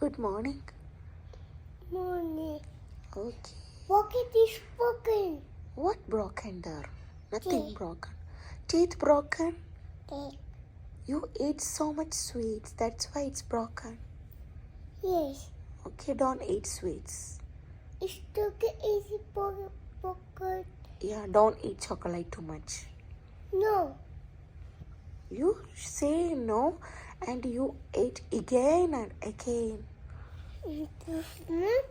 Good morning. Morning. Okay. What is broken? What broken there? Nothing Teeth. broken. Teeth broken? Eh, You ate so much sweets. That's why it's broken. Yes. Okay, don't eat sweets. It's broken. Is it bro- broken? Yeah, don't eat chocolate too much. No. You say no and you ate again and again. It is not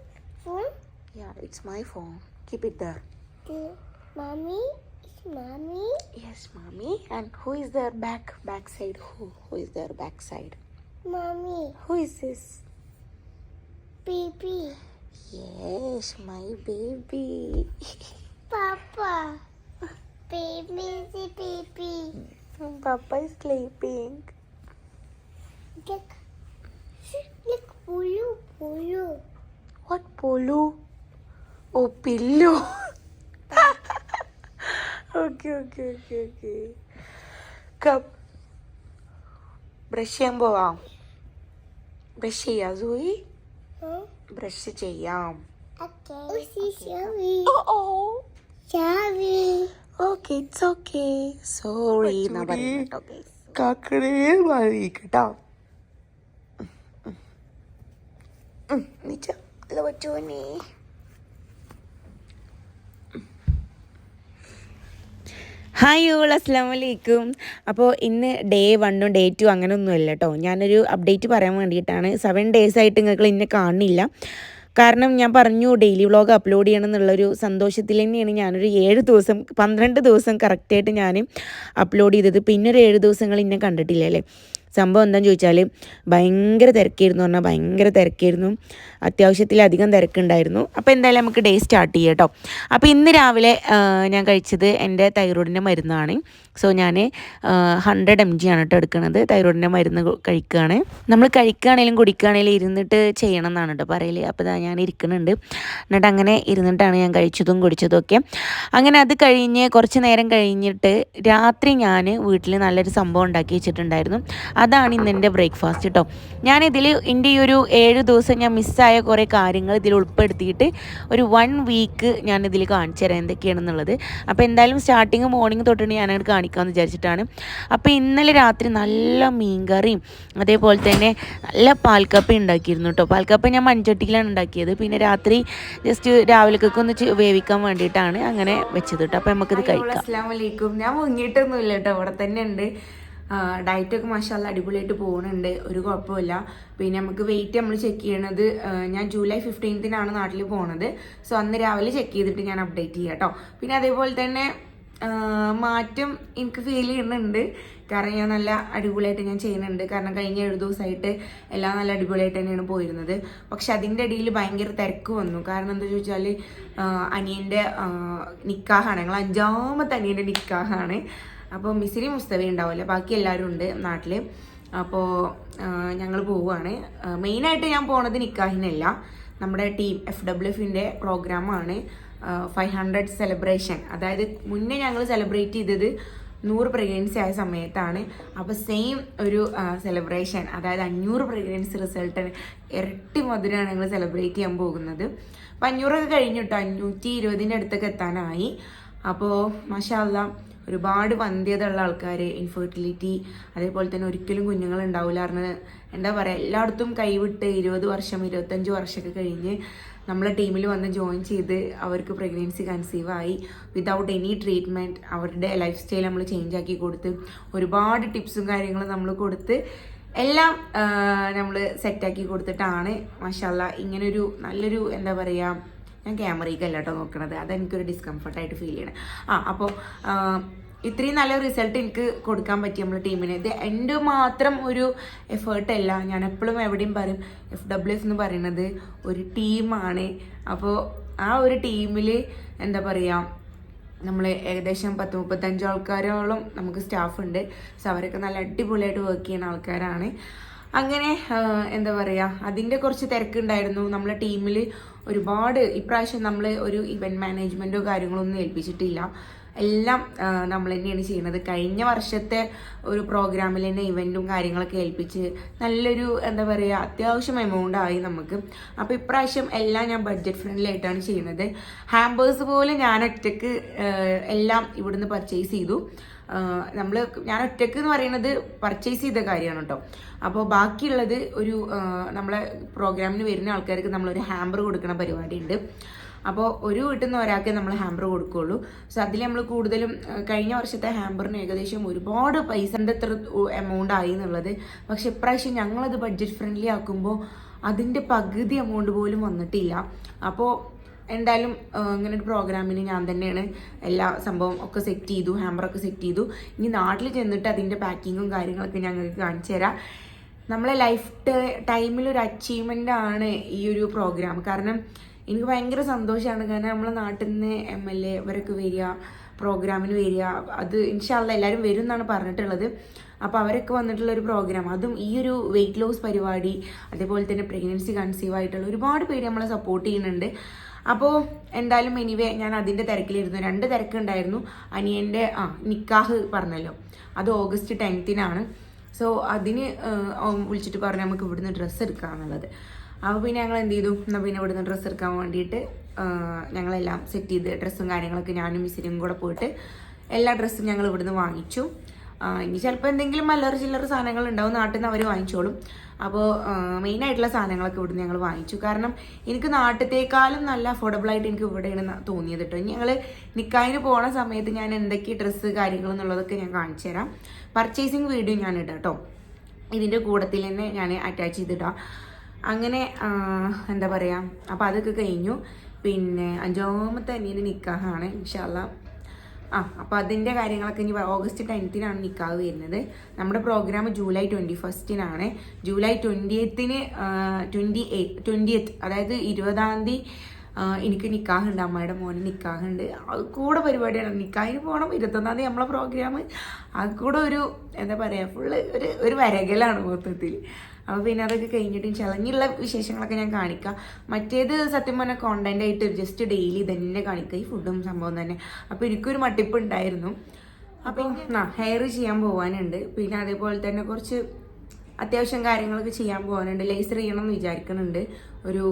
phone. Yeah, it's my phone. Keep it there. The mommy. It's mommy. Yes, mommy. And who is there back backside? Who? Who is there backside? Mommy. Who is this? Baby. Yes, my baby. Papa. Baby is a baby. Papa is sleeping. Look. Look. Pulu, Pulu. What Pulu? Oh, pillow. okay, okay, okay, okay. Come. Brush ചെയ്യാൻ പോവാം brush ചെയ്യാം സൂയി? Brush ചെയ്യാം. Oh. Okay it's okay sorry. കാക്കടേ മാറി കേട്ടോ നിച്ച hello ചോനെ hi all അസ്സാം വലൈക്കും അപ്പോൾ ഇന്ന് ഡേ വണ്ണും ഡേ ടു അങ്ങനെ ഒന്നുമല്ല കേട്ടോ ഞാനൊരു അപ്ഡേറ്റ് പറയാൻ വേണ്ടിയിട്ടാണ്. സെവൻ ഡേയ്സ് ആയിട്ട് നിങ്ങൾക്ക് ഇന്നെ കാണുന്നില്ല കാരണം ഞാൻ പറഞ്ഞു ഡെയിലി വ്ളോഗ് അപ്ലോഡ് ചെയ്യണം എന്നുള്ളൊരു സന്തോഷത്തിൽ തന്നെയാണ് ഞാനൊരു ഏഴ് ദിവസം പന്ത്രണ്ട് ദിവസം കറക്റ്റായിട്ട് ഞാൻ അപ്ലോഡ് ചെയ്തത്. പിന്നെ ഏഴ് ദിവസങ്ങൾ ഇന്നെ കണ്ടിട്ടില്ല അല്ലേ? സംഭവം എന്താണെന്ന് ചോദിച്ചാൽ ഭയങ്കര തിരക്കായിരുന്നു പറഞ്ഞാൽ ഭയങ്കര തിരക്കായിരുന്നു. അത്യാവശ്യത്തിലധികം തിരക്കുണ്ടായിരുന്നു. അപ്പോൾ എന്തായാലും നമുക്ക് ഡേ സ്റ്റാർട്ട് ചെയ്യാം കേട്ടോ അപ്പോൾ ഇന്ന് രാവിലെ ഞാൻ കഴിച്ചത് എന്റെ തൈറോയിഡിന്റെ മരുന്നാണ്. സോ ഞാൻ ഹൺഡ്രഡ് എം ജി ആണ് കേട്ടോ എടുക്കുന്നത് തൈറോയിഡിന്റെ മരുന്ന് കഴിക്കുകയാണ് നമ്മൾ കഴിക്കുകയാണെങ്കിലും കുടിക്കുകയാണെങ്കിലും ഇരുന്നിട്ട് ചെയ്യണം എന്നാണ് കേട്ടോ പറയൽ അപ്പോൾ ഞാൻ ഇരിക്കുന്നുണ്ട്. എന്നിട്ട് അങ്ങനെ ഇരുന്നിട്ടാണ് ഞാൻ കഴിച്ചതും കുടിച്ചതും ഒക്കെ. അങ്ങനെ അത് കഴിഞ്ഞ് കുറച്ച് നേരം കഴിഞ്ഞിട്ട് രാത്രി ഞാൻ വീട്ടിൽ നല്ലൊരു സംഭവം ഉണ്ടാക്കി വെച്ചിട്ടുണ്ടായിരുന്നു. അതാണ് ഇന്ന് എന്റെ ബ്രേക്ക്ഫാസ്റ്റ് കേട്ടോ ഞാനിതിൽ എന്റെ ഈ ഒരു ഏഴ് ദിവസം ഞാൻ മിസ്സായ കുറേ കാര്യങ്ങൾ ഇതിൽ ഉൾപ്പെടുത്തിയിട്ട് ഒരു വൺ വീക്ക് ഞാൻ ഇതിൽ കാണിച്ചു തരാം എന്തൊക്കെയാണെന്നുള്ളത്. അപ്പോൾ എന്തായാലും സ്റ്റാർട്ടിങ് മോർണിംഗ് തൊട്ടാണ് ഞാനത് കാണിക്കാമെന്ന് വിചാരിച്ചിട്ടാണ്. അപ്പോൾ ഇന്നലെ രാത്രി നല്ല മീൻകറിയും അതേപോലെ തന്നെ നല്ല പാൽക്കപ്പ ഉണ്ടാക്കിയിരുന്നു കേട്ടോ പാൽക്കപ്പ ഞാൻ മൺചട്ടിയിലാണ് ഉണ്ടാക്കിയത്. പിന്നെ രാത്രി ജസ്റ്റ് രാവിലേക്കൊക്കെ ഒന്ന് വേവിക്കാൻ വേണ്ടിയിട്ടാണ് അങ്ങനെ വെച്ചത് കേട്ടോ അപ്പോൾ നമുക്കിത് കഴിക്കാം. അസ്സാം വലൈക്കും ഞാൻ മുങ്ങിയിട്ടൊന്നുമില്ല കേട്ടോ അവിടെ തന്നെ ഉണ്ട്. ഡയറ്റൊക്കെ മാഷാല്ല അടിപൊളിയായിട്ട് പോകുന്നുണ്ട് ഒരു കുഴപ്പമില്ല. പിന്നെ നമുക്ക് വെയിറ്റ് നമ്മൾ ചെക്ക് ചെയ്യണത് ഞാൻ ജൂലൈ ഫിഫ്റ്റീൻത്തിനാണ് നാട്ടിൽ പോണത്. സോ അന്ന് രാവിലെ ചെക്ക് ചെയ്തിട്ട് ഞാൻ അപ്ഡേറ്റ് ചെയ്യാം കേട്ടോ പിന്നെ അതേപോലെ തന്നെ മാറ്റം എനിക്ക് ഫീൽ ചെയ്യുന്നുണ്ട്. കാരണം ഞാൻ നല്ല അടിപൊളിയായിട്ട് ഞാൻ ചെയ്യുന്നുണ്ട്. കാരണം കഴിഞ്ഞ ഏഴ് ദിവസമായിട്ട് എല്ലാം നല്ല അടിപൊളിയായിട്ട് തന്നെയാണ് പോയിരുന്നത്. പക്ഷെ അതിന്റെ ഇടയിൽ ഭയങ്കര തിരക്ക് വന്നു. കാരണം എന്താ ചോദിച്ചാൽ അനിയന്റെ നിക്കാഹാണ്. ഞങ്ങൾ അഞ്ചാമത്തെ അനിയന്റെ നിക്കാഹാണ്. അപ്പോൾ മിസിരി മുസ്തവി ഉണ്ടാവില്ല ബാക്കി എല്ലാവരും ഉണ്ട് നാട്ടിൽ അപ്പോൾ ഞങ്ങൾ പോവുകയാണ് മെയിനായിട്ട് ഞാൻ പോണത് നിക്കാഹിനല്ല. നമ്മുടെ ടീം എഫ് ഡബ്ല്യു എഫിന്റെ പ്രോഗ്രാമാണ്. ഫൈവ് ഹൺഡ്രഡ് സെലിബ്രേഷൻ അതായത് മുന്നേ ഞങ്ങൾ സെലിബ്രേറ്റ് ചെയ്തത് നൂറ് പ്രഗ്നൻസി ആയ സമയത്താണ്. അപ്പോൾ സെയിം ഒരു സെലിബ്രേഷൻ അതായത് അഞ്ഞൂറ് പ്രഗ്നൻസി റിസൾട്ടിന് ഇരട്ടി മധുരമാണ് ഞങ്ങൾ സെലിബ്രേറ്റ് ചെയ്യാൻ പോകുന്നത്. അപ്പം അഞ്ഞൂറൊക്കെ കഴിഞ്ഞിട്ടോ അഞ്ഞൂറ്റി ഇരുപതിന്റെ അടുത്തൊക്കെ എത്താനായി. അപ്പോൾ മഷാല്ല ഒരുപാട് വന്ധ്യതയുള്ള ആൾക്കാർ ഇൻഫെർട്ടിലിറ്റി അതേപോലെ തന്നെ ഒരിക്കലും കുഞ്ഞുങ്ങൾ ഉണ്ടാവില്ല പറഞ്ഞ് എന്താ പറയുക എല്ലായിടത്തും കൈവിട്ട് ഇരുപത് വർഷം ഇരുപത്തഞ്ച് വർഷമൊക്കെ കഴിഞ്ഞ് നമ്മളെ ടീമിൽ വന്ന് ജോയിൻ ചെയ്ത് അവർക്ക് പ്രഗ്നൻസി കൺസീവ് ആയി. വിതൗട്ട് എനി ട്രീറ്റ്മെന്റ് അവരുടെ ലൈഫ് സ്റ്റൈൽ നമ്മൾ ചേഞ്ച് ആക്കി കൊടുത്ത് ഒരുപാട് ടിപ്സും കാര്യങ്ങളും നമ്മൾ കൊടുത്ത് എല്ലാം നമ്മൾ സെറ്റാക്കി കൊടുത്തിട്ടാണ് മാഷാല്ല ഇങ്ങനൊരു നല്ലൊരു എന്താ പറയുക ഞാൻ ക്യാമറയ്ക്കല്ല കേട്ടോ നോക്കണത്. അതെനിക്കൊരു ഡിസ്കംഫർട്ടായിട്ട് ഫീൽ ചെയ്യണം. ആ അപ്പോൾ ഇത്രയും നല്ല റിസൾട്ട് എനിക്ക് കൊടുക്കാൻ പറ്റി നമ്മുടെ ടീമിന് ഇത് എന്റെ മാത്രം ഒരു എഫേർട്ട് അല്ല. ഞാൻ എപ്പോഴും എവിടെയും പറയും എഫ് ഡബ്ല്യു എഫ് എന്ന് പറയുന്നത് ഒരു ടീമാണ് അപ്പോൾ ആ ഒരു ടീമിൽ എന്താ പറയുക നമ്മൾ ഏകദേശം പത്ത് മുപ്പത്തഞ്ച് ആൾക്കാരോളം നമുക്ക് സ്റ്റാഫ് ഉണ്ട്. സോ അവരൊക്കെ നല്ല അടിപൊളിയായിട്ട് വർക്ക് ചെയ്യുന്ന ആൾക്കാരാണ്. അങ്ങനെ എന്താ പറയുക അതിന്റെ കുറച്ച് തിരക്കുണ്ടായിരുന്നു. നമ്മളെ ടീമിൽ ഒരുപാട് ഇപ്രാവശ്യം നമ്മൾ ഒരു ഇവന്റ് മാനേജ്മെന്റോ കാര്യങ്ങളോ ഒന്നും ഏൽപ്പിച്ചിട്ടില്ല. എല്ലാം നമ്മൾ തന്നെയാണ് ചെയ്യുന്നത് കഴിഞ്ഞ വർഷത്തെ ഒരു പ്രോഗ്രാമിൽ തന്നെ ഇവന്റും കാര്യങ്ങളൊക്കെ ഏൽപ്പിച്ച് നല്ലൊരു എന്താ പറയുക അത്യാവശ്യം എമൗണ്ട് ആയി നമുക്ക്. അപ്പോൾ ഇപ്രാവശ്യം എല്ലാം ഞാൻ ബഡ്ജറ്റ് ഫ്രണ്ട്ലി ആയിട്ടാണ് ചെയ്യുന്നത്. ഹാമ്പേഴ്സ് പോലെ ഞാൻ ഒറ്റയ്ക്ക് എല്ലാം ഇവിടുന്ന് പർച്ചേസ് ചെയ്തു. നമ്മൾ ഞാൻ ഒറ്റയ്ക്ക് എന്ന് പറയുന്നത് പർച്ചേസ് ചെയ്ത കാര്യമാണ് കേട്ടോ അപ്പോൾ ബാക്കിയുള്ളത് ഒരു നമ്മളെ പ്രോഗ്രാമിന് വരുന്ന ആൾക്കാർക്ക് നമ്മളൊരു ഹാമ്പർ കൊടുക്കുന്ന പരിപാടി ഉണ്ട് അപ്പോൾ ഒരു വീട്ടിൽ നിന്ന് ഒരാൾക്ക് നമ്മൾ ഹാമ്പർ കൊടുക്കുകയുള്ളൂ സോ അതിൽ നമ്മൾ കൂടുതലും കഴിഞ്ഞ വർഷത്തെ ഹാമ്പറിന് ഏകദേശം ഒരുപാട് പൈസന്റെ എത്ര എമൗണ്ട് ആയി എന്നുള്ളത്. പക്ഷെ ഇപ്രാവശ്യം ഞങ്ങളത് ബഡ്ജറ്റ് ഫ്രണ്ട്ലി ആക്കുമ്പോൾ അതിന്റെ പകുതി എമൗണ്ട് പോലും വന്നിട്ടില്ല. അപ്പോൾ എന്തായാലും ഇങ്ങനെ ഒരു പ്രോഗ്രാമിന് ഞാൻ തന്നെയാണ് എല്ലാ സംഭവം ഒക്കെ സെറ്റ് ചെയ്തു ഹാമ്പറൊക്കെ സെറ്റ് ചെയ്തു. ഇനി നാട്ടിൽ ചെന്നിട്ട് അതിന്റെ പാക്കിങ്ങും കാര്യങ്ങളൊക്കെ ഞങ്ങൾക്ക് കാണിച്ചു തരാം. നമ്മളെ ലൈഫ് ടൈമിൽ ഒരു അച്ചീവ്മെന്റ് ആണ് ഈ ഒരു പ്രോഗ്രാം കാരണം എനിക്ക് ഭയങ്കര സന്തോഷമാണ് കാരണം നമ്മളെ നാട്ടിൽ നിന്ന് എം എൽ എ ഇവരൊക്കെ വരിക പ്രോഗ്രാമിന് വരിക അത് ഇൻഷാല്ല എല്ലാവരും വരും എന്നാണ് പറഞ്ഞിട്ടുള്ളത്. അപ്പോൾ അവരൊക്കെ വന്നിട്ടുള്ള ഒരു പ്രോഗ്രാം. അതും ഈ ഒരു വെയിറ്റ് ലോസ് പരിപാടി അതേപോലെ തന്നെ പ്രഗ്നൻസി കൺസീവ് ആയിട്ടുള്ള ഒരുപാട് പേര് നമ്മളെ സപ്പോർട്ട് ചെയ്യുന്നുണ്ട്. അപ്പോൾ എന്തായാലും എനിവേ ഞാൻ അതിന്റെ തിരക്കിലിരുന്നു. രണ്ട് തിരക്കുണ്ടായിരുന്നു. അനിയന്റെ ആ നിക്കാഹ് പറഞ്ഞല്ലോ. അത് ഓഗസ്റ്റ് ടെൻത്തിനാണ്. സോ അതിന് വിളിച്ചിട്ട് പറഞ്ഞു നമുക്ക് ഇവിടുന്ന് ഡ്രസ്സ് എടുക്കാന്നുള്ളത്. അപ്പോൾ പിന്നെ ഞങ്ങൾ എന്ത് ചെയ്തു എന്നാൽ പിന്നെ ഇവിടുന്ന് ഡ്രസ്സ് എടുക്കാൻ വേണ്ടിയിട്ട് ഞങ്ങളെല്ലാം സെറ്റ് ചെയ്ത് ഡ്രസ്സും കാര്യങ്ങളൊക്കെ ഞാനും മിസ്സിനും കൂടെ പോയിട്ട് എല്ലാ ഡ്രസ്സും ഞങ്ങൾ ഇവിടുന്ന് വാങ്ങിച്ചു. ഇനി ചിലപ്പോൾ എന്തെങ്കിലും മല്ലറ ചില്ലറ സാധനങ്ങൾ ഉണ്ടാവും നാട്ടിൽ നിന്ന് അവർ വാങ്ങിച്ചോളും. അപ്പോൾ മെയിൻ ആയിട്ടുള്ള സാധനങ്ങളൊക്കെ ഇവിടുന്ന് ഞങ്ങൾ വാങ്ങിച്ചു. കാരണം എനിക്ക് നാട്ടിലത്തേക്കാളും നല്ല അഫോർഡബിൾ ആയിട്ട് എനിക്ക് ഇവിടെയാണ് തോന്നിയത് കേട്ടോ ഞങ്ങൾ നിക്കായിന് പോണ സമയത്ത് ഞാൻ എന്തൊക്കെ ഡ്രസ്സ് കാര്യങ്ങൾ എന്നുള്ളതൊക്കെ ഞാൻ കാണിച്ചു തരാം. പർച്ചേസിങ് വീഡിയോ ഞാൻ ഇടാം കേട്ടോ ഇതിന്റെ കൂടത്തിൽ തന്നെ ഞാൻ അറ്റാച്ച് ചെയ്തിടാം. അങ്ങനെ എന്താ പറയുക അപ്പോൾ അതൊക്കെ കഴിഞ്ഞു. പിന്നെ അഞ്ചാമത്തെ അനിയന്റെ നിക്കാഹാണ് ഇൻഷാല്ല ആ അപ്പോൾ അതിന്റെ കാര്യങ്ങളൊക്കെ ഇനി ഓഗസ്റ്റ് ടെൻത്തിനാണ് നിക്കാഹ് വരുന്നത്. നമ്മുടെ പ്രോഗ്രാം ജൂലൈ ട്വന്റി ഫസ്റ്റിനാണ്. ജൂലൈ ട്വന്റി എയ്ത്തിന് ട്വന്റി എയ്റ്റ് ട്വന്റി എയ്ത്ത് അതായത് ഇരുപതാം തീയതി എനിക്ക് നിക്കാഹുണ്ട്. അമ്മയുടെ മോന് നിക്കാഹുണ്ട്. അത് കൂടെ പരിപാടിയാണ്. നിക്കാഹിന് പോകണം ഇരുപത്തൊന്നാം തീയതി നമ്മളെ പ്രോഗ്രാം. അത് കൂടെ ഒരു എന്താ പറയുക ഫുള്ള് ഒരു ഒരു വരകലാണ് മൊത്തത്തിൽ അപ്പോൾ പിന്നെ അതൊക്കെ കഴിഞ്ഞിട്ട് ചിലഞ്ഞുള്ള വിശേഷങ്ങളൊക്കെ ഞാൻ കാണിക്കാം. മറ്റേത് സത്യം പറഞ്ഞാൽ കോണ്ടന്റ് ആയിട്ട് ജസ്റ്റ് ഡെയിലി തന്നെ കാണിക്കുക ഈ ഫുഡും സംഭവം തന്നെ. അപ്പോൾ എനിക്കൊരു മട്ടിപ്പ് ഉണ്ടായിരുന്നു അപ്പോൾ ആ ഹെയർ ചെയ്യാൻ പോകാനുണ്ട് പിന്നെ അതേപോലെ തന്നെ കുറച്ച് അത്യാവശ്യം കാര്യങ്ങളൊക്കെ ചെയ്യാൻ പോകാനുണ്ട് ലേസർ ചെയ്യണം എന്ന് വിചാരിക്കുന്നുണ്ട് ഒരു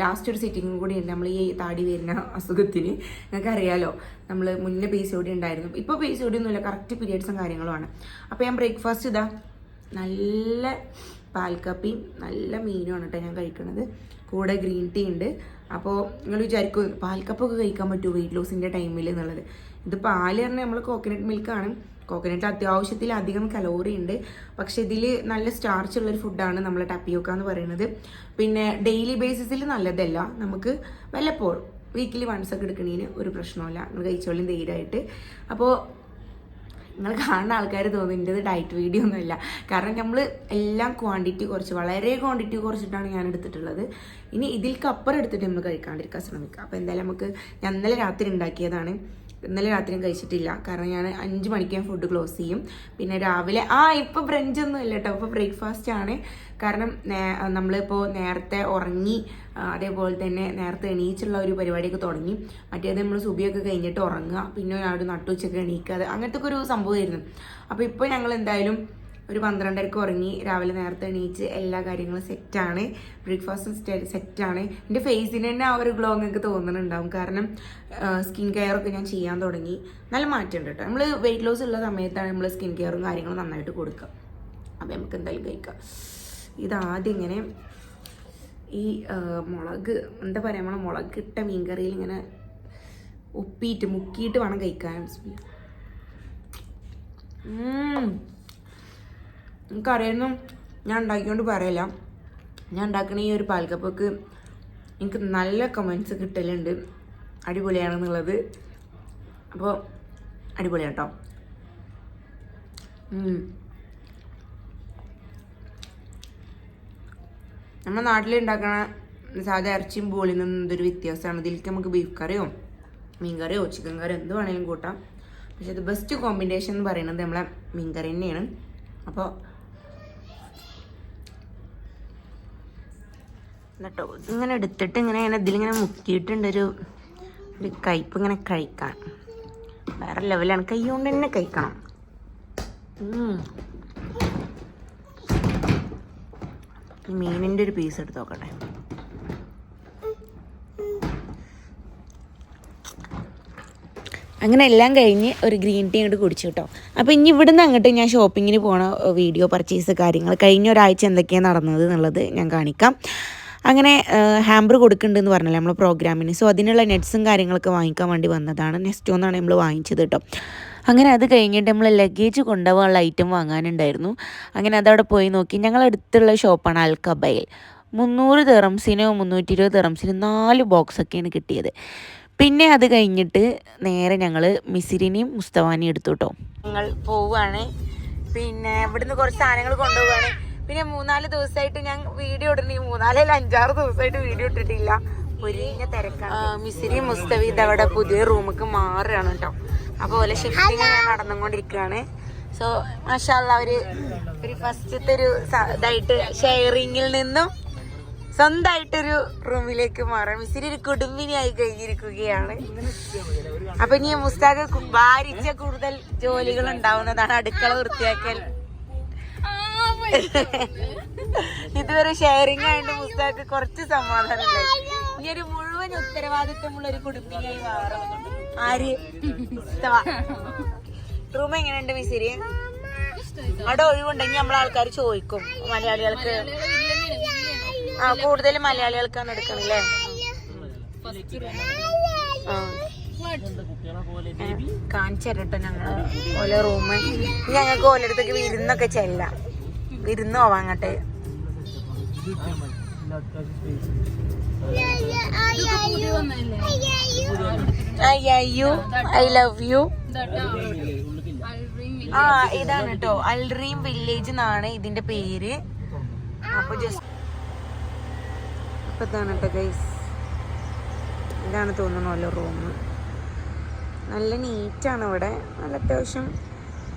ലാസ്റ്റ് ഒരു സിറ്റിങ്ങും കൂടി ഉണ്ട്. നമ്മൾ ഈ താടി വരുന്ന അസുഖത്തിന്. നിങ്ങൾക്ക് അറിയാലോ. നമ്മൾ മുന്നേ പി ഓടി ഉണ്ടായിരുന്നു. ഇപ്പോൾ പി സി ഓടി ഒന്നുമില്ല കറക്റ്റ് പീരിയഡ്സും കാര്യങ്ങളുമാണ് അപ്പോൾ ഞാൻ ബ്രേക്ക്ഫാസ്റ്റ് ഇതാ നല്ല പാൽക്കപ്പിയും നല്ല മീനുമാണ് കേട്ടോ ഞാൻ കഴിക്കുന്നത് കൂടെ ഗ്രീൻ ടീ ഉണ്ട്. അപ്പോൾ നിങ്ങൾ വിചാരിക്കും പാൽക്കപ്പൊക്കെ കഴിക്കാൻ പറ്റുമോ വെയിറ്റ് ലോസിന്റെ ടൈമിൽ എന്നുള്ളത്. ഇത് പാൽ പറഞ്ഞാൽ നമ്മൾ കോക്കനട്ട് മിൽക്കാണ് കോക്കനട്ട് അത്യാവശ്യത്തിൽ അധികം കലോറി ഉണ്ട്. പക്ഷെ ഇതിൽ നല്ല സ്റ്റാർച്ച് ഉള്ളൊരു ഫുഡാണ് നമ്മൾ ടപ്പിയോക്ക എന്ന് പറയുന്നത് പിന്നെ ഡെയിലി ബേസിസിൽ നല്ലതല്ല. നമുക്ക് വല്ലപ്പോഴും വീക്കിലി വൺസ് ഒക്കെ എടുക്കുന്നതിന് ഒരു പ്രശ്നമില്ല നിങ്ങൾ കഴിച്ചോളും ധൈര്യമായിട്ട്. അപ്പോൾ നിങ്ങൾ കാണുന്ന ആൾക്കാർ തോന്നുന്നത് ഡയറ്റ് വീഡിയോ ഒന്നുമില്ല. കാരണം നമ്മൾ എല്ലാം ക്വാണ്ടിറ്റി കുറച്ച് വളരെ ക്വാണ്ടിറ്റി കുറച്ചിട്ടാണ് ഞാൻ എടുത്തിട്ടുള്ളത്. ഇനി ഇതിൽക്ക് അപ്പുറം എടുത്തിട്ട് നമ്മൾ കഴിക്കാണ്ടിരിക്കാൻ ശ്രമിക്കുക. അപ്പോൾ എന്തായാലും നമുക്ക് ഞാൻ ഇന്നലെ രാത്രി ഉണ്ടാക്കിയതാണ്. ഇന്നലെ രാത്രിയും കഴിച്ചിട്ടില്ല. കാരണം ഞാൻ അഞ്ച് മണിക്ക് ഞാൻ ഫുഡ് ക്ലോസ് ചെയ്യും. പിന്നെ രാവിലെ ആ ഇപ്പോൾ ബ്രഞ്ച് ഒന്നും ഇല്ല കേട്ടോ ഇപ്പോൾ ബ്രേക്ക്ഫാസ്റ്റ് ആണ്. കാരണം നമ്മളിപ്പോൾ നേരത്തെ ഉറങ്ങി അതേപോലെ തന്നെ നേരത്തെ എണീച്ചുള്ള ഒരു പരിപാടിയൊക്കെ തുടങ്ങി. മറ്റേത് നമ്മൾ സുബിയൊക്കെ കഴിഞ്ഞിട്ട് ഉറങ്ങുക. പിന്നെ ഒരു നട്ടുച്ചയ്ക്ക് എണീക്കുക അങ്ങനത്തെ ഒരു സംഭവമായിരുന്നു. അപ്പോൾ ഇപ്പോൾ ഞങ്ങൾ എന്തായാലും ഒരു പന്ത്രണ്ടരക്ക് ഉറങ്ങി രാവിലെ നേരത്തെ എണീച്ച് എല്ലാ കാര്യങ്ങളും സെറ്റാണ് ബ്രേക്ക്ഫാസ്റ്റ് സെറ്റാണ് എന്റെ ഫേസിന് തന്നെ ആ ഒരു ഗ്ലോ നിങ്ങൾക്ക് തോന്നുന്നുണ്ടാവും. കാരണം സ്കിൻ കെയർ ഒക്കെ ഞാൻ ചെയ്യാൻ തുടങ്ങി. നല്ല മാറ്റമുണ്ട് കേട്ടോ. നമ്മൾ വെയിറ്റ് ലോസ് ഉള്ള സമയത്താണ് നമ്മൾ സ്കിൻ കെയറും കാര്യങ്ങളും നന്നായിട്ട് കൊടുക്കുക. അപ്പോൾ നമുക്ക് എന്തായാലും കഴിക്കാം. ഇതാദ്യം ഇങ്ങനെ ഈ മുളക് എന്താ പറയുക നമ്മളെ മുളക് ഇട്ട മീൻകറിയിൽ ഇങ്ങനെ ഉപ്പിയിട്ട് മുക്കിയിട്ട് വേണം കഴിക്കാൻ. എനിക്കറിയായിരുന്നു ഞാൻ ഉണ്ടാക്കിക്കൊണ്ട് പറയില്ല. ഞാൻ ഉണ്ടാക്കുന്ന ഈ ഒരു പാൽക്കപ്പൊക്ക് എനിക്ക് നല്ല കമൻസ് കിട്ടലുണ്ട്. അടിപൊളിയാണെന്നുള്ളത്. അപ്പോൾ അടിപൊളിയാണ് കേട്ടോ നമ്മുടെ നാട്ടിൽ ഉണ്ടാക്കണ സാധാ ഇറച്ചിയും ബോളിൽ നിന്നും ഇതൊരു വ്യത്യാസമാണ് ഇതിലേക്ക് നമുക്ക് ബീഫ് കറിയോ മീൻ കറിയോ ചിക്കൻ കറിയോ എന്ത് വേണമെങ്കിലും കൂട്ടാം. പക്ഷെ ഇത് ബെസ്റ്റ് കോമ്പിനേഷൻ എന്ന് പറയുന്നത് നമ്മളെ മീൻ കറി തന്നെയാണ്. അപ്പോൾ എന്നിട്ടോ ഇങ്ങനെ എടുത്തിട്ട് ഇങ്ങനെ ഇങ്ങനെ ഇതിലിങ്ങനെ മുക്കിയിട്ടുണ്ടൊരു ഒരു കയ്പ്പ് ഇങ്ങനെ കഴിക്കാൻ. വേറെ ലെവലാണ് കൈ കൊണ്ട് തന്നെ കഴിക്കണം. മീനിന്റെ ഒരു പീസ് എടുത്ത് നോക്കട്ടെ. അങ്ങനെ എല്ലാം കഴിഞ്ഞ് ഒരു ഗ്രീൻ ടീ അങ്ങോട്ട് കുടിച്ചു കേട്ടോ. അപ്പോൾ ഇനി ഇവിടുന്ന് അങ്ങോട്ട് ഞാൻ ഷോപ്പിങ്ങിന് പോണ വീഡിയോ പർച്ചേസ് കാര്യങ്ങൾ കഴിഞ്ഞ ഒരാഴ്ച എന്തൊക്കെയാണ് നടന്നത് എന്നുള്ളത് ഞാൻ കാണിക്കാം. അങ്ങനെ ഹാമ്പർ കൊടുക്കുന്നുണ്ടെന്ന് പറഞ്ഞല്ലോ നമ്മൾ പ്രോഗ്രാമിന്. സോ അതിനുള്ള നെറ്റ്സും കാര്യങ്ങളൊക്കെ വാങ്ങിക്കാൻ വേണ്ടി വന്നതാണ്. നെക്സ്റ്റ് ഒന്നാണ് നമ്മൾ വാങ്ങിച്ചത് കേട്ടോ. അങ്ങനെ അത് കഴിഞ്ഞിട്ട് നമ്മൾ ലഗേജ് കൊണ്ടുപോകാനുള്ള ഐറ്റം വാങ്ങാനുണ്ടായിരുന്നു. അങ്ങനെ അതവിടെ പോയി നോക്കി. ഞങ്ങൾ അടുത്തുള്ള ഷോപ്പാണ് അൽക്കബയിൽ മുന്നൂറ് തെറംസിനോ മുന്നൂറ്റി ഇരുപത് തെറംസിനോ നാല് ബോക്സൊക്കെയാണ് കിട്ടിയത്. പിന്നെ അത് കഴിഞ്ഞിട്ട് നേരെ ഞങ്ങൾ മിസിരിനെയും മുസ്തവാനിയും എടുത്തു കേട്ടോ. ഞങ്ങൾ പോവുകയാണ് പിന്നെ ഇവിടുന്ന് കുറച്ച് സാധനങ്ങൾ കൊണ്ടുപോവുകയാണ് പിന്നെ മൂന്നാൽ ദിവസമായിട്ട് ഞാൻ വീഡിയോ ഇടണി മൂന്നാലല്ല അഞ്ചാറ് ദിവസമായിട്ട് വീഡിയോ ഇട്ടിട്ടില്ല. പൊരിഞ്ഞ തിരക്കാണ്. മിസിരി മുസ്തവീദ് അവിടെ പുതിയ റൂമിക്ക് മാറുകയാണ് കേട്ടോ. അപ്പോൾ ഓലെ ഷിഫ്റ്റിങ് ഞാൻ നടന്നുകൊണ്ടിരിക്കുകയാണ്. സോ മാഷാല്ല അവർ ഒരു ഫസ്റ്റത്തെ ഒരു ഇതായിട്ട് ഷെയറിങ്ങിൽ നിന്നും സ്വന്തമായിട്ടൊരു റൂമിലേക്ക് മാറാം. മിസ്സിരി ഒരു കുടുംബിനിയായി കഴിഞ്ഞിരിക്കുകയാണ്. അപ്പൊ ഇനി മുസ്താഖ് ഭാരിച്ച കൂടുതൽ ജോലികൾ ഉണ്ടാവുന്നതാണ് അടുക്കള വൃത്തിയാക്കൽ. ഇതുവരെ ഷെയറിംഗ് ആയിട്ട് മുസ്താക്ക് കുറച്ച് സമാധാനം ഈ ഒരു മുഴുവൻ ഉത്തരവാദിത്വമുള്ള ഒരു കുടുംബിയായി മാറും ആര് റൂം എങ്ങനെയുണ്ട് മിസിരി? അവിടെ ഒഴിവുണ്ടെങ്കിൽ നമ്മളെ ആൾക്കാർ ചോദിക്കും. മലയാളികൾക്ക്. ആ കൂടുതൽ മലയാളികൾക്കാണ് എടുക്കണല്ലേ ആ. കാണിച്ചു തരട്ടോ ഞങ്ങൾ. ഓലെ റൂമ് ഞങ്ങൾക്ക് ഓലടുത്തേക്ക് വിരുന്നൊക്കെ ചെല്ലാം. വിരുന്ന് പോവാങ്ങട്ടെ ഐ ലവ് യു. ആ ഇതാണ് കേട്ടോ അൽറീം വില്ലേജ് എന്നാണ് ഇതിന്റെ പേര്. അപ്പൊ ജസ്റ്റ് അപ്പൊ ഇതാണ് കേട്ടോ ഗൈസ് ഇതാണ് തോന്നുന്നല്ലോ റൂം നല്ല നീറ്റാണ് ഇവിടെ. നല്ല അത്യാവശ്യം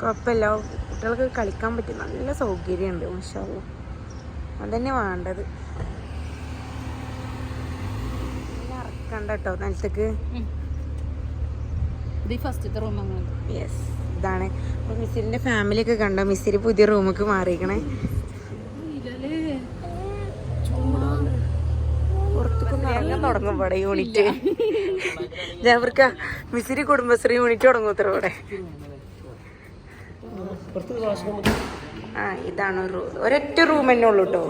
കുഴപ്പമില്ല. കുട്ടികൾക്ക് കളിക്കാൻ പറ്റും നല്ല സൗകര്യമുണ്ട് മാഷാല്ല അതന്നെ വേണ്ടത്. ഇറക്കണ്ട കേട്ടോ നിലത്തേക്ക്. യെസ് ഇതാണ്. അപ്പൊ മിസ്സിരിന്റെ ഫാമിലി ഒക്കെ കണ്ടോ? മിസ്സിരി പുതിയ റൂമൊക്കെ മാറിയിക്കണേ പുറത്തേക്കൊന്നും ഇറങ്ങാൻ തുടങ്ങും ഇവിടെ യൂണിറ്റ് ജാബർക്ക മിസ്സിരി കുടുംബശ്രീ യൂണിറ്റ് തുടങ്ങും ഉത്തര ഇവിടെ. ആ ഇതാണ് ഒരു ഒരൊറ്റ റൂം തന്നെ ഉള്ളു കേട്ടോ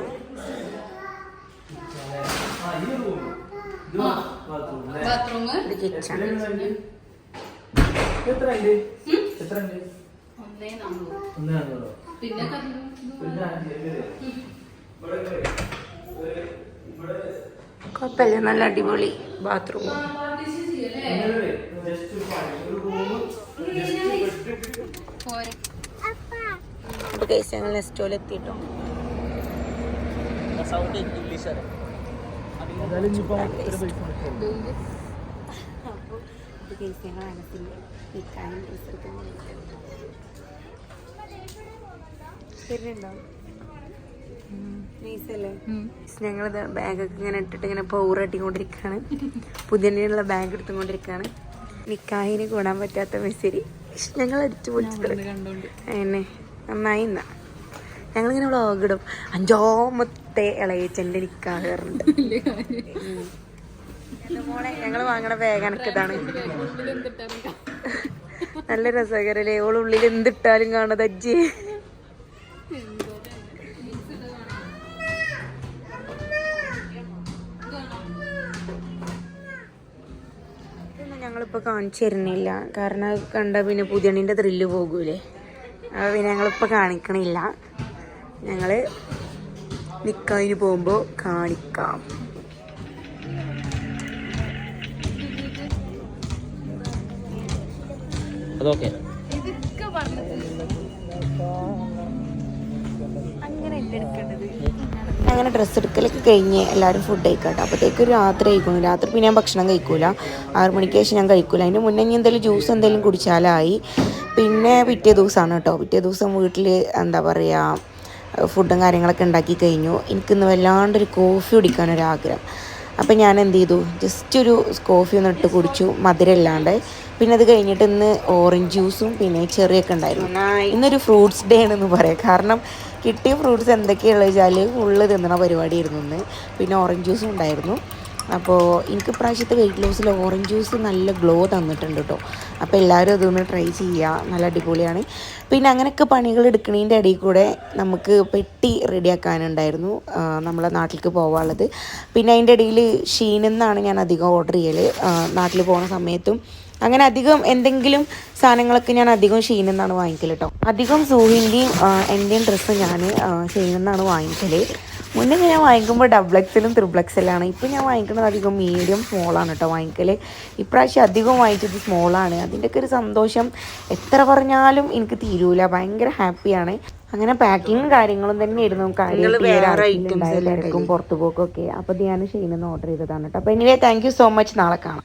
കിച്ചൺ. കുഴപ്പമില്ല നല്ല അടിപൊളി ബാത്റൂം. പോരെ. കേസ് ഞങ്ങൾ എത്തിയിട്ടോ അപ്പോൾ കേസ് ഞങ്ങൾ നിൽക്കാനും ഡ്രസ്സ് എടുക്കാൻ വരുന്നുണ്ടോ? നൈസല്ലേ ഞങ്ങളിത് ബാഗൊക്കെ ഇങ്ങനെ ഇട്ടിട്ട് ഇങ്ങനെ പൗറട്ടിക്കൊണ്ടിരിക്കുകയാണ് പുതിയുള്ള ബാഗ് എടുത്തുകൊണ്ടിരിക്കുകയാണ് നിക്കാഹിന് കൂടാൻ പറ്റാത്ത മെസ്സരി ഞങ്ങൾ അടിച്ചു പൊളിച്ചത് കണ്ടോണ്ട്. എന്നെ നന്നായി എന്നാ ഞങ്ങളിങ്ങനെ വ്ളോഗ് ഇടും. അഞ്ചാമത്തെ ഇളയച്ചന്റെ നിൽക്കാറുണ്ട് മോളെ ഞങ്ങൾ വാങ്ങണ ബാഗ് ഇതാണ്. നല്ല രസകരല്ലേ? ഓൾ ഉള്ളിൽ എന്തിട്ടാലും കാണത് അജ്ജി. ഞങ്ങളിപ്പോ ഞങ്ങളിപ്പോൾ കാണിച്ചു തരുന്നില്ല. കാരണം കണ്ട പിന്നെ പുതിയണ്ണിന്റെ ത്രില്ല് പോകൂലേ? അത് പിന്നെ ഞങ്ങളിപ്പോൾ കാണിക്കണില്ല. ഞങ്ങൾ നിൽക്കാതിന് പോകുമ്പോൾ കാണിക്കാം. അതൊക്കെ. അങ്ങനെ ഡ്രസ്സ് എടുക്കലൊക്കെ കഴിഞ്ഞ് എല്ലാവരും ഫുഡ് കഴിക്കട്ടെ. അപ്പോഴത്തേക്ക് രാത്രി കഴിക്കുന്നു രാത്രി പിന്നെ ഞാൻ ഭക്ഷണം കഴിക്കൂല. ആറ് മണിക്ക് ശേഷം ഞാൻ കഴിക്കൂല. അതിന് മുന്നേ ഞാൻ എന്തെങ്കിലും ജ്യൂസ് എന്തെങ്കിലും കുടിച്ചാലായി. പിന്നെ പിറ്റേ ദിവസമാണ് കേട്ടോ. പിറ്റേ ദിവസം വീട്ടിൽ എന്താ പറയുക ഫുഡും കാര്യങ്ങളൊക്കെ ഉണ്ടാക്കി കഴിഞ്ഞു. എനിക്കിന്ന് വല്ലാണ്ടൊരു കോഫി കുടിക്കാനൊരാഗ്രഹം. അപ്പം ഞാൻ എന്ത് ചെയ്തു? ജസ്റ്റ് ഒരു കോഫി ഒന്ന് ഇട്ട് കുടിച്ചു. മധുരമില്ലാണ്ട് പിന്നെ അത് കഴിഞ്ഞിട്ട് ഇന്ന് ഓറഞ്ച് ജ്യൂസും പിന്നെ ചെറിയൊക്കെ ഉണ്ടായിരുന്നു. ഇന്നൊരു ഫ്രൂട്ട്സ് ഡേ ആണെന്ന് പറയാം. കാരണം കിട്ടിയ ഫ്രൂട്ട്സ് എന്തൊക്കെയുള്ളത് വെച്ചാൽ ഫുള്ള് തിന്നണ പരിപാടിയായിരുന്നു ഇന്ന്. പിന്നെ ഓറഞ്ച് ജ്യൂസും ഉണ്ടായിരുന്നു. അപ്പോൾ എനിക്ക് പ്രാവശ്യത്തെ വെയിറ്റ് ലോസിൽ ഓറഞ്ച് ജ്യൂസ് നല്ല ഗ്ലോ തന്നിട്ടുണ്ട് കേട്ടോ അപ്പോൾ എല്ലാവരും അതൊന്ന് ട്രൈ ചെയ്യുക നല്ല അടിപൊളിയാണ്. പിന്നെ അങ്ങനെയൊക്കെ പണികൾ എടുക്കുന്നതിന്റെ ഇടയിൽ കൂടെ നമുക്ക് പെട്ടി റെഡിയാക്കാനുണ്ടായിരുന്നു നമ്മളെ നാട്ടിലേക്ക് പോകാനുള്ളത് പിന്നെ അതിന്റെ ഇടയിൽ ഷീനെന്നാണ് ഞാൻ അധികം ഓർഡർ ചെയ്യൽ നാട്ടിൽ പോകുന്ന സമയത്തും അങ്ങനെ അധികം എന്തെങ്കിലും സാധനങ്ങളൊക്കെ ഞാൻ അധികം ഷീനിൽ നിന്നാണ് വാങ്ങിക്കൽ കേട്ടോ അധികം സൂഹിന്റെയും എന്റെയും ഡ്രസ്സ് ഞാൻ ഷീനിൽ നിന്നാണ് വാങ്ങിക്കൽ മുന്നേ ഞാൻ വാങ്ങിക്കുമ്പോൾ ഡബിൾ എക്സലും ത്രിബിൾ എക്സലാണ് ഇപ്പോൾ ഞാൻ വാങ്ങിക്കുന്നത് അധികം മീഡിയം സ്മോളാണ് കേട്ടോ വാങ്ങിക്കൽ ഇപ്രാവശ്യം അധികം വാങ്ങിച്ചത് സ്മോളാണ് അതിന്റെയൊക്കെ ഒരു സന്തോഷം. എത്ര പറഞ്ഞാലും എനിക്ക് തീരൂല. ഭയങ്കര ഹാപ്പിയാണ് അങ്ങനെ പാക്കിങ്ങും കാര്യങ്ങളും തന്നെയായിരുന്നു. കാര്യം തിരക്കും പുറത്തു പോക്കൊക്കെ. അപ്പോൾ ഞാൻ ഷെയിനിന്ന് നിന്ന് ഓർഡർ ചെയ്തതാണ് കേട്ടോ അപ്പോൾ anyway thank you so much നാളെ കാണാം.